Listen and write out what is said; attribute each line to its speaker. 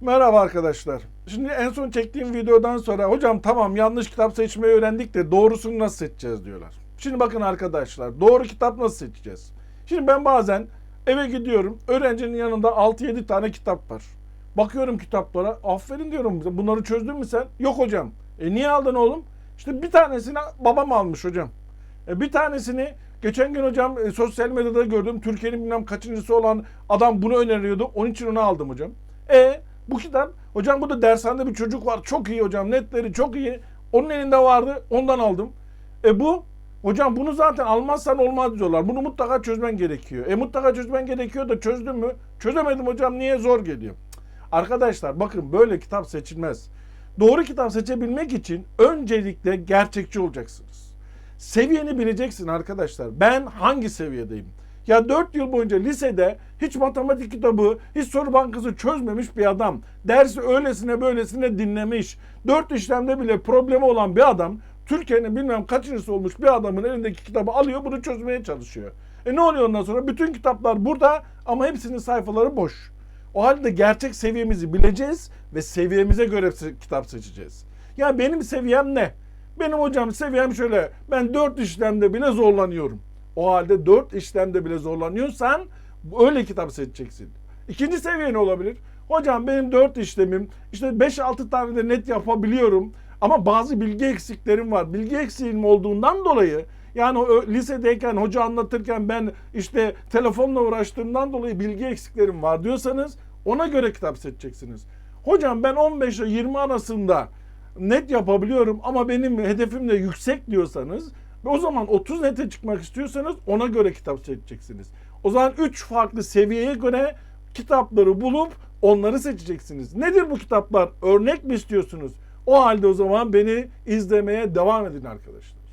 Speaker 1: Merhaba arkadaşlar. Şimdi en son çektiğim videodan sonra hocam tamam yanlış kitap seçmeyi öğrendik de doğrusunu nasıl seçeceğiz diyorlar. Şimdi bakın arkadaşlar doğru kitap nasıl seçeceğiz? Şimdi ben bazen eve gidiyorum öğrencinin yanında 6-7 tane kitap var. Bakıyorum kitaplara aferin diyorum bunları çözdün mü sen? Yok hocam. E niye aldın oğlum? İşte bir tanesini babam almış hocam. E, bir tanesini geçen gün hocam e, sosyal medyada gördüm. Türkiye'nin bilmem kaçıncısı olan adam bunu öneriyordu. Onun için onu aldım hocam. Bu kitap hocam bu da dershanede bir çocuk var. Çok iyi hocam. Netleri çok iyi. Onun elinde vardı. Ondan aldım. E bu hocam bunu zaten almazsan olmaz diyorlar. Bunu mutlaka çözmen gerekiyor. E mutlaka çözmen gerekiyor da çözdün mü? Çözemedim hocam. Niye zor geliyor? Arkadaşlar bakın böyle kitap seçilmez. Doğru kitap seçebilmek için öncelikle gerçekçi olacaksınız seviyeni bileceksin arkadaşlar. Ben hangi seviyedeyim? Ya 4 yıl boyunca lisede hiç matematik kitabı, hiç soru bankası çözmemiş bir adam. Dersi öylesine böylesine dinlemiş. 4 işlemde bile problemi olan bir adam Türkiye'nin bilmem kaçıncısı olmuş bir adamın elindeki kitabı alıyor bunu çözmeye çalışıyor. E ne oluyor ondan sonra? Bütün kitaplar burada ama hepsinin sayfaları boş. O halde gerçek seviyemizi bileceğiz ve seviyemize göre kitap seçeceğiz. Ya benim seviyem ne? Benim hocam seviyem şöyle. Ben 4 işlemde bile zorlanıyorum. O halde 4 işlemde bile zorlanıyorsan öyle kitap seçeceksin. İkinci seviye ne olabilir? Hocam benim 4 işlemim işte 5-6 tane de net yapabiliyorum. Ama bazı bilgi eksiklerim var. Bilgi eksiğim olduğundan dolayı yani o lisedeyken hoca anlatırken ben işte telefonla uğraştığımdan dolayı bilgi eksiklerim var diyorsanız ona göre kitap seçeceksiniz. Hocam ben 15 ile 20 arasında net yapabiliyorum ama benim hedefim de yüksek diyorsanız o zaman 30 nete çıkmak istiyorsanız ona göre kitap seçeceksiniz. O zaman 3 farklı seviyeye göre kitapları bulup onları seçeceksiniz. Nedir bu kitaplar? Örnek mi istiyorsunuz? O halde o zaman beni izlemeye devam edin arkadaşlar.